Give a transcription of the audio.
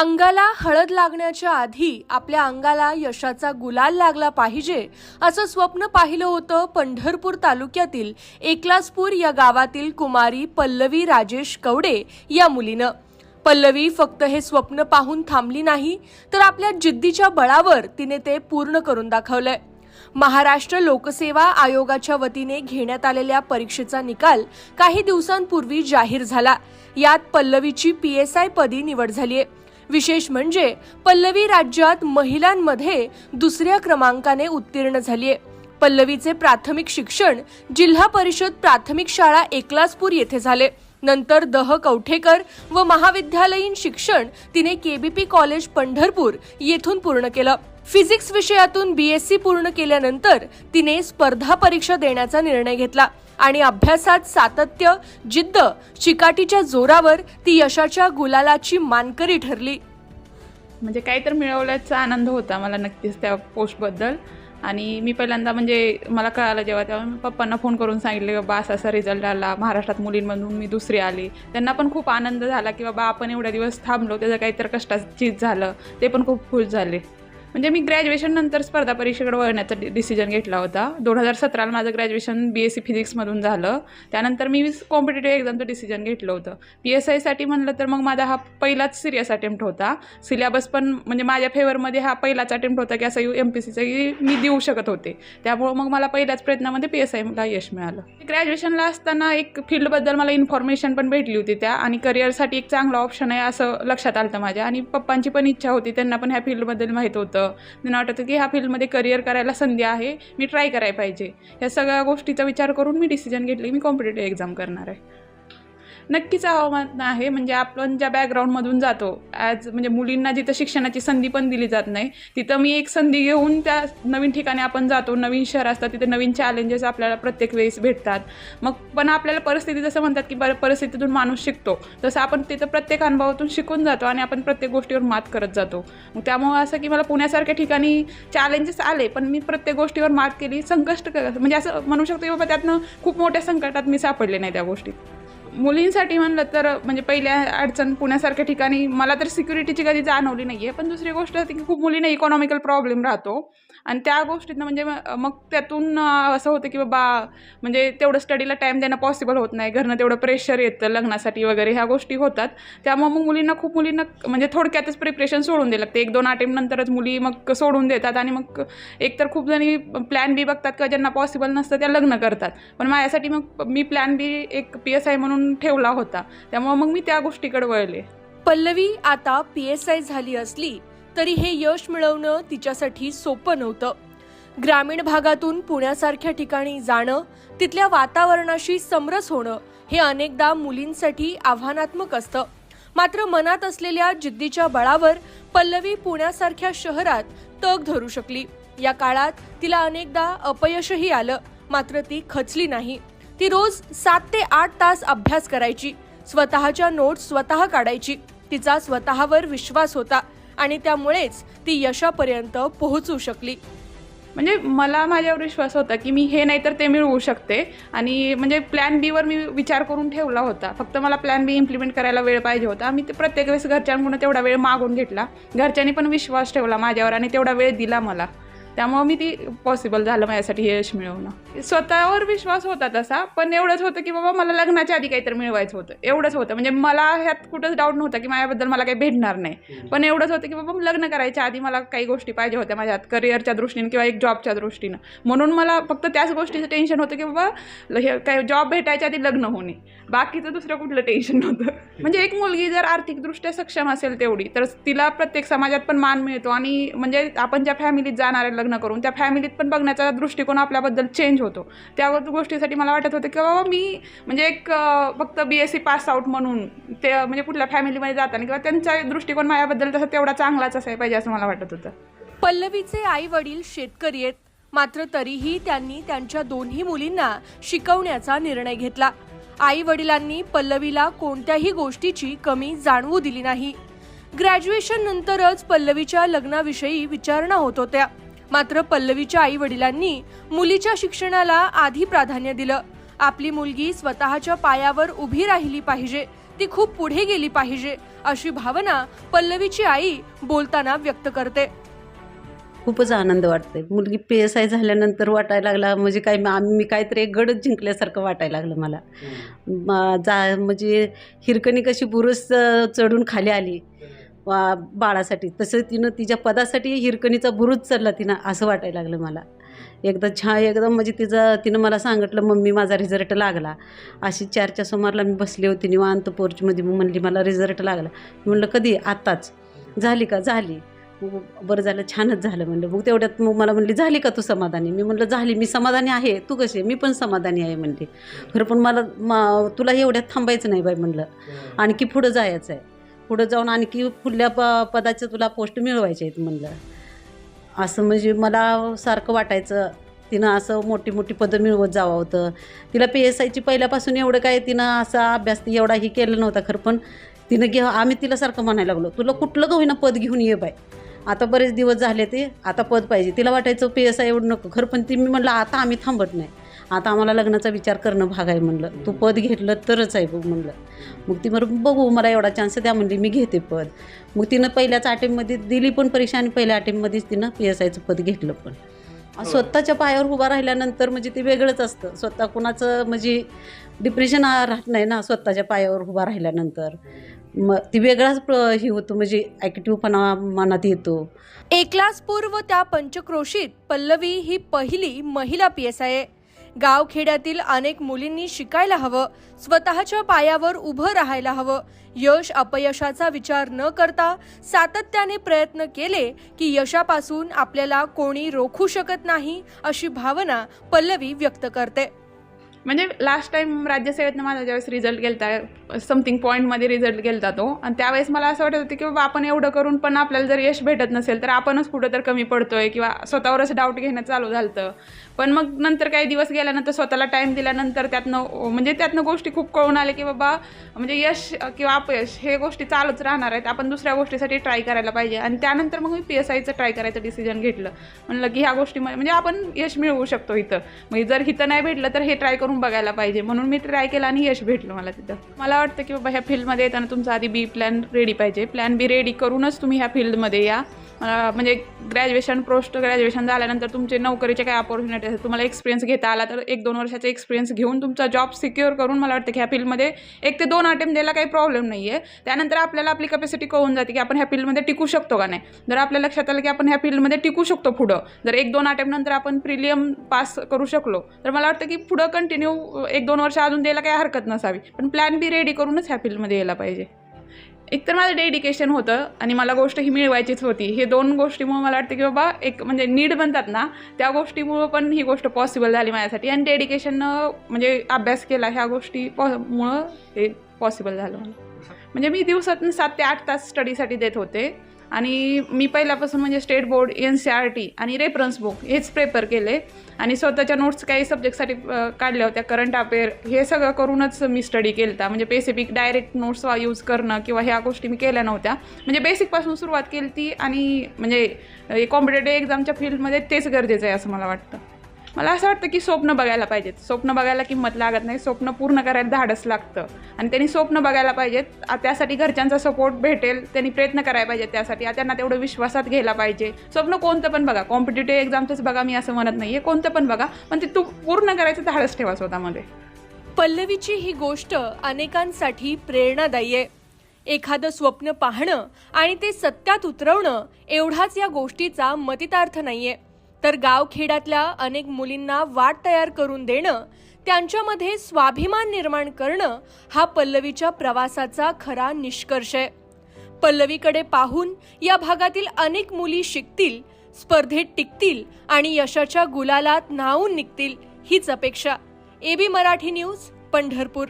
अंगाला हळद लागण्याच्या आधी आपल्या अंगाला यशाचा गुलाल लागला पाहिजे असं स्वप्न पाहिलं होतं पंढरपूर तालुक्यातील एकलासपूर या गावातील कुमारी पल्लवी राजेश कवडे या मुलीनं. पल्लवी फक्त हे स्वप्न पाहून थांबली नाही तर आपल्या जिद्दीच्या बळावर तिने ते पूर्ण करून दाखवलंय. महाराष्ट्र लोकसेवा आयोगाच्या वतीने घेण्यात आलेल्या परीक्षेचा निकाल काही दिवसांपूर्वी जाहीर झाला. यात पल्लवीची पी एस आय पदी निवड झालीय. विशेष म्हणजे पल्लवी राज्यात महिलांमध्ये दुसऱ्या क्रमांकाने उत्तीर्ण झालीय. पल्लवीचे प्राथमिक शिक्षण जिल्हा परिषद प्राथमिक शाळा एकलासपूर येथे झाले. नंतर दह कवठेकर व महाविद्यालयीन शिक्षण तिने केबीपी कॉलेज पंढरपूर येथून पूर्ण केलं. फिजिक्स विषयातून बीएससी पूर्ण केल्यानंतर तिने स्पर्धा परीक्षा देण्याचा निर्णय घेतला. आणि अभ्यासात सातत्य जिद्द चिकाटीच्या जोरावर ती यशाच्या गुलालाची मानकरी ठरली. म्हणजे काही तर मिळवल्याचा आनंद होता मला नक्कीच त्या पोस्टबद्दल. आणि मी पहिल्यांदा म्हणजे मला कळालं जेव्हा तेव्हा मी पप्पांना फोन करून सांगितले बाबा असा असा रिझल्ट आला महाराष्ट्रात मुलींमधून मी दुसरी आली. त्यांना पण खूप आनंद झाला की बाबा आपण एवढ्या दिवस थांबलो त्याचं काहीतरी कष्टाचीच झालं ते पण खूप खुश झाले. म्हणजे मी ग्रॅज्युएशन नंतर स्पर्धा परीक्षेकडे वळण्याचा डि डिसिजन घेतला होता. दोन हजार सतराला माझं ग्रॅज्युएशन बी एस सी फिजिक्समधून झालं. त्यानंतर मी कॉम्पिटेटिव्ह एक्झामचं डिसिजन घेतलं होतं. पी एस आयसाठी म्हणलं तर मग माझा हा पहिलाच सिरियस अटेम्प्ट होता. सिलेबस पण म्हणजे माझ्या फेवरमध्ये हा पहिलाच अटेम्प्ट होता की असं यू एम पी सीचं की मी देऊ शकत होते. त्यामुळं मग मला पहिल्याच प्रयत्नामध्ये पी एस आयला यश मिळालं. ग्रॅज्युएशनला असताना एक फील्डबद्दल मला इन्फॉर्मेशन पण भेटली होती त्या आणि करिअरसाठी एक चांगला ऑप्शन आहे असं लक्षात आलं होतं माझ्या. आणि पप्पांची पण इच्छा होती त्यांना पण ह्या फील्डबद्दल माहीत होतं. त्यांना वाटत होतं की ह्या फील्डमध्ये करिअर करायला संधी आहे. मी ट्राय करायला पाहिजे. या सगळ्या गोष्टीचा विचार करून मी डिसिजन घेतली. मी कॉम्पिटेटिव्ह एक्झाम करणार आहे. नक्कीच आव्हान आहे. म्हणजे आपण ज्या बॅकग्राऊंडमधून जातो ॲज म्हणजे मुलींना जिथं शिक्षणाची संधी पण दिली जात नाही तिथं मी एक संधी घेऊन त्या नवीन ठिकाणी आपण जातो. नवीन शहर असतात तिथे नवीन चॅलेंजेस आपल्याला प्रत्येक वेळेस भेटतात. मग पण आपल्याला परिस्थिती जसं म्हणतात की बरं परिस्थितीतून माणूस शिकतो तसं आपण तिथं प्रत्येक अनुभवातून शिकून जातो आणि आपण प्रत्येक गोष्टीवर मात करत जातो. मग त्यामुळं असं की मला पुण्यासारख्या ठिकाणी चॅलेंजेस आले पण मी प्रत्येक गोष्टीवर मात केली संकष्ट म्हणजे असं म्हणू शकतो की बाबा त्यातनं खूप मोठ्या संकटात मी सापडले नाही त्या गोष्टीत. मुलींसाठी म्हणलं तर म्हणजे पहिल्या अडचण पुण्यासारख्या ठिकाणी मला तर सिक्युरिटीची कधी जाणवली नाही आहे पण दुसरी गोष्ट होती की खूप मुलींना इकॉनॉमिकल प्रॉब्लेम राहतो. आणि त्या गोष्टीतनं म्हणजे मग त्यातून असं होतं की बाबा म्हणजे तेवढं स्टडीला टाईम देणं पॉसिबल होत नाही घरनं तेवढं प्रेशर येतं लग्नासाठी वगैरे ह्या गोष्टी होतात. त्यामुळे मग मुलींना खूप मुलींना म्हणजे थोडक्यातच प्रिपरेशन सोडून द्यायला लागते. एक दोन अटेम्प्ट नंतरच मुली मग सोडून देतात आणि मग एकतर खूप जणी प्लॅन बी बघतात किंवा ज्यांना पॉसिबल नसतं त्या लग्न करतात. पण माझ्यासाठी मग मी प्लॅन बी एक पी एस आय म्हणून ठेवला होता. त्यामुळे मग मी त्या गोष्टीकडे वळले. पल्लवी आता पी एस आय झाली असली तरी हे यश मिळवणं तिच्यासाठी सोपं नव्हतं. ग्रामीण भागातून पुण्यासारख्या ठिकाणी जाणं तिथल्या वातावरणाशी समरस होणं हे अनेकदा मुलींसाठी आव्हानात्मक असतं. मात्र मनात असलेल्या जिद्दीच्या बळावर पल्लवी पुण्यासारख्या शहरात तग धरू शकली. या काळात तिला अनेकदा अपयशही आलं मात्र ती खचली नाही. ती रोज सात ते आठ तास अभ्यास करायची. स्वतःच्या नोट्स स्वतः काढायची. तिचा स्वतःवर विश्वास होता आणि त्यामुळेच ती यशापर्यंत पोहोचू शकली. म्हणजे मला माझ्यावर विश्वास होता की मी हे नाही तर ते मिळवू शकते. आणि म्हणजे प्लॅन बीवर मी विचार करून ठेवला होता. फक्त मला प्लॅन बी इम्प्लिमेंट करायला वेळ पाहिजे होता. मी ते प्रत्येक वेळेस घरच्यांकडून तेवढा वेळ मागून घेतला. घरच्यांनी पण विश्वास ठेवला माझ्यावर आणि तेवढा वेळ दिला मला. त्यामुळे मी ती पॉसिबल झालं माझ्यासाठी हे यश मिळवणं. स्वतःवर विश्वास होता तसा पण एवढंच होतं की बाबा मला लग्नाच्या आधी काहीतरी मिळवायचं होतं. एवढंच होतं. म्हणजे मला ह्यात कुठंच डाऊट नव्हता की माझ्याबद्दल मला काही भेटणार नाही. पण एवढंच होतं की बाबा लग्न करायच्या आधी मला काही गोष्टी पाहिजे होत्या माझ्यात करिअरच्या दृष्टीने किंवा एक जॉबच्या दृष्टीनं. म्हणून मला फक्त त्याच गोष्टीचं टेन्शन होतं की बाबा हे काय जॉब भेटायच्या आधी लग्न होणे. बाकीचं दुसरं कुठलं टेन्शन नव्हतं. म्हणजे एक मुलगी जर आर्थिकदृष्ट्या सक्षम असेल तेवढी तर तिला प्रत्येक समाजात पण मान मिळतो आणि म्हणजे आपण ज्या फॅमिलीत जाणार आहे लग्न करून त्या फॅमिलीत पण बघण्याचा दृष्टिकोन आपल्याबद्दल चेंज होतो. त्या गोष्टीसाठी मला वाटत होतं की बाबा मी म्हणजे एक फक्त B S C pass out म्हणून ते म्हणजे कुठल्या फॅमिलीमध्ये जाताना किंवा त्यांचा दृष्टिकोन माझ्याबद्दल तसा तेवढा चांगलाच असायला पाहिजे असं मला वाटत होतं. पल्लवीचे आई वडील शेतकरी आहेत. मात्र तरीही त्यांनी त्यांच्या दोन्ही मुलींना शिकवण्याचा निर्णय घेतला. आई वडिलांनी पल्लवीला कोणत्याही गोष्टीची कमी जाणवू दिली नाही. ग्रॅज्युएशन नंतरच पल्लवीच्या लग्नाविषयी विचारणा होत होत्या. मात्र पल्लवीच्या आई वडिलांनी मुलीच्या शिक्षणाला आधी प्राधान्य दिलं. आपली मुलगी स्वतःच्या पायावर उभी राहिली पाहिजे ती खूप पुढे गेली पाहिजे अशी भावना पल्लवीची आई बोलताना व्यक्त करते. खूपच आनंद वाटतोय. मुलगी पी एस आय झाल्यानंतर वाटायला लागला म्हणजे काय आम्ही मी काहीतरी एक गडच जिंकल्यासारखं वाटायला लागलं मला. जा म्हणजे हिरकणी कशी बुरुस चढून खाली आली. बाळासाठी. तसं तिनं तिच्या पदासाठी हिरकणीचा बुरुज चढला तिनं असं वाटायला लागलं मला. एकदा छान एकदम म्हणजे तिचं तिनं मला सांगितलं मम्मी माझा रिझल्ट लागला. अशी चारच्या सुमारला मी बसली होती निवांत पोर्चमध्ये. मग म्हणली मला रिझल्ट लागला. म्हणलं कधी? आत्ताच. झाली का? झाली. बरं झालं छानच झालं म्हणलं. मग तेवढ्यात मग मला म्हणली झाली का तू समाधानी? मी म्हणलं झाली. मी समाधानी आहे. तू कशी? मी पण समाधानी आहे म्हणली. खरं पण मला मा तुला एवढ्यात थांबायचं नाही बाई म्हणलं. आणखी पुढं जायचं आहे पुढं जाऊन आणखी पुढल्या प पदाचे तुला पोस्ट मिळवायचे आहेत म्हणलं. असं म्हणजे मला सारखं वाटायचं. तिनं असं मोठी मोठी पदं मिळवत जावं होतं. तिला पी एस आयची पहिल्यापासून एवढं काय तिनं असा अभ्यास एवढा ही केलं नव्हता खरं पण तिनं घे आम्ही तिला सारखं म्हणायला लागलो तुला कुठलं का पद घेऊन ये बाय आता बरेच दिवस झाले ते आता पद पाहिजे. तिला वाटायचं पी एस आय एवढं नको खरं पण ती मी म्हणलं आता आम्ही थांबत नाही. आता आम्हाला लग्नाचा विचार करणं भाग आहे म्हणलं. तू पद घेतलं तरच आहे बघ म्हणलं. मग ती म्हणून बघू मला एवढा चान्स द्या म्हणली मी घेते पद. मग तिनं पहिल्याच अटेम्पमध्ये दिली पण परीक्षा आणि पहिल्या अटेम्पमध्येच तिनं पी एस आयचं पद घेतलं पण. स्वतःच्या पायावर उभा राहिल्यानंतर म्हणजे ते वेगळंच असतं. स्वतः कुणाचं म्हणजे डिप्रेशन राहत नाही ना स्वतःच्या पायावर उभा राहिल्यानंतर. मग ती वेगळाच हे होतो म्हणजे ॲक्टिव्हपणा मनात येतो. एकलासपूर व त्या पंचक्रोशीत पल्लवी ही पहिली महिला पी एस आय गावखेड्यातील अनेक मुलींनी शिकायला हवं स्वतःच्या पायावर उभं राहायला हवं. यश अपयशाचा विचार न करता सातत्याने प्रयत्न केले की यशापासून आपल्याला कोणी रोखू शकत नाही अशी भावना पल्लवी व्यक्त करते. म्हणजे लास्ट टाइम राज्यसेवेतनं माझा ज्यावेळेस रिझल्ट गेलता समथिंग पॉईंटमध्ये रिझल्ट गेलता तो आणि त्यावेळेस मला असं वाटत होतं की बाबा आपण एवढं करून पण आपल्याला जर यश भेटत नसेल तर आपणच कुठं तर कमी पडतोय किंवा स्वतःवरच डाऊट घेणं चालू झालं पण मग नंतर काही दिवस गेल्यानंतर स्वतःला टाईम दिल्यानंतर त्यातनं म्हणजे त्यातनं गोष्टी खूप कळून आले की बाबा म्हणजे यश किंवा अपयश हे गोष्टी चालूच राहणार आहेत आपण दुसऱ्या गोष्टीसाठी ट्राय करायला पाहिजे. आणि त्यानंतर मग मी पी एस आयचं ट्राय करायचं डिसिजन घेतलं. म्हणलं की ह्या गोष्टी म्हणजे आपण यश मिळवू शकतो इथं. म्हणजे जर इथं नाही भेटलं तर हे ट्राय करून बघायला पाहिजे. म्हणून मी ट्राय केलं आणि यश भेटलं मला तिथं. मला वाटतं की बाबा ह्या फील्डमध्ये येताना तुमचा आधी बी प्लॅन रेडी पाहिजे. प्लॅन बी रेडी करूनच तुम्ही ह्या फील्डमध्ये या. मला म्हणजे ग्रॅज्युएशन पोस्ट ग्रॅज्युएशन झाल्यानंतर तुमचे नोकरीचे काय अपॉर्च्युनिटी असतात? तुम्हाला एक्सपिरियन्स घेता आला तर एक दोन वर्षाचा एक्सपिरियन्स घेऊन तुमचा जॉब सिक्युअर करून मला वाटतं की ह्या फील्डमध्ये एक ते दोन अटेम्प्ट द्यायला काही प्रॉब्लेम नाही आहे त्यानंतर आपल्याला आपली कॅपॅसिटी कळून जाते की आपण ह्या फील्डमध्ये टिकू शकतो का नाही. जर आपल्या लक्षात आलं की आपण ह्या फील्डमध्ये टिकू शकतो पुढं जर एक दोन अटेम्प्ट नंतर आपण प्रिलियम पास करू शकलो तर मला वाटतं की पुढं कंटिन्यू एक दोन वर्ष अजून द्यायला काही हरकत नसावी. पण प्लॅन बी रेडी करूनच ह्या फील्डमध्ये यायला पाहिजे. एकतर माझं डेडिकेशन होतं आणि मला गोष्ट ही मिळवायचीच होती. हे दोन गोष्टीमुळे मला वाटतं की बाबा एक म्हणजे नीड बनतात ना त्या गोष्टीमुळं पण ही गोष्ट पॉसिबल झाली माझ्यासाठी. आणि डेडिकेशननं म्हणजे अभ्यास केला ह्या गोष्टी पॉ मुळं हे पॉसिबल झालं म्हणजे मी दिवसातून सात ते आठ तास स्टडीसाठी देत होते. आणि मी पहिल्यापासून म्हणजे state board N C R T आणि रेफरन्स बुक हेच प्रेफर केले. आणि स्वतःच्या नोट्स काही सब्जेक्टसाठी काढल्या होत्या. करंट अफेअर हे सगळं करूनच मी स्टडी केलता. म्हणजे स्पेसिफिक डायरेक्ट नोट्स यूज करणं किंवा ह्या गोष्टी मी केल्या नव्हत्या. म्हणजे बेसिकपासून सुरुवात केली ती आणि म्हणजे कॉम्पिटेटिव्ह एक्झामच्या फील्डमध्ये तेच गरजेचं आहे असं मला वाटतं. मला असं वाटतं की स्वप्न बघायला पाहिजेत. स्वप्न बघायला किंमत लागत नाही. स्वप्न पूर्ण करायला धाडस लागतं. आणि त्यांनी स्वप्न बघायला पाहिजेत. त्यासाठी घरच्यांचा सपोर्ट भेटेल. त्यांनी प्रयत्न करायला पाहिजेत त्यासाठी. आ- त्यांना तेवढं विश्वासात घ्यायला पाहिजे. स्वप्न कोणतं पण बघा. कॉम्पिटेटिव्ह एक्झामचंच बघा मी असं म्हणत नाही आहे कोणतं पण बघा. पण ते तू पूर्ण करायचं धाडस ठेवा स्वतःमध्ये. पल्लवीची ही गोष्ट अनेकांसाठी प्रेरणादायी आहे. एखादं स्वप्न पाहणं आणि ते सत्यात उतरवणं एवढाच या गोष्टीचा मतितार्थ आहे तर गावखेड्यातल्या अनेक मुलींना वाट तयार करून देणं त्यांच्यामध्ये स्वाभिमान निर्माण करणं हा पल्लवीच्या प्रवासाचा खरा निष्कर्ष आहे. पल्लवीकडे पाहून या भागातील अनेक मुली शिकतील स्पर्धेत टिकतील आणि यशाच्या गुलालात न्हावून निघतील हीच अपेक्षा. AB Marathi news Pandharpur.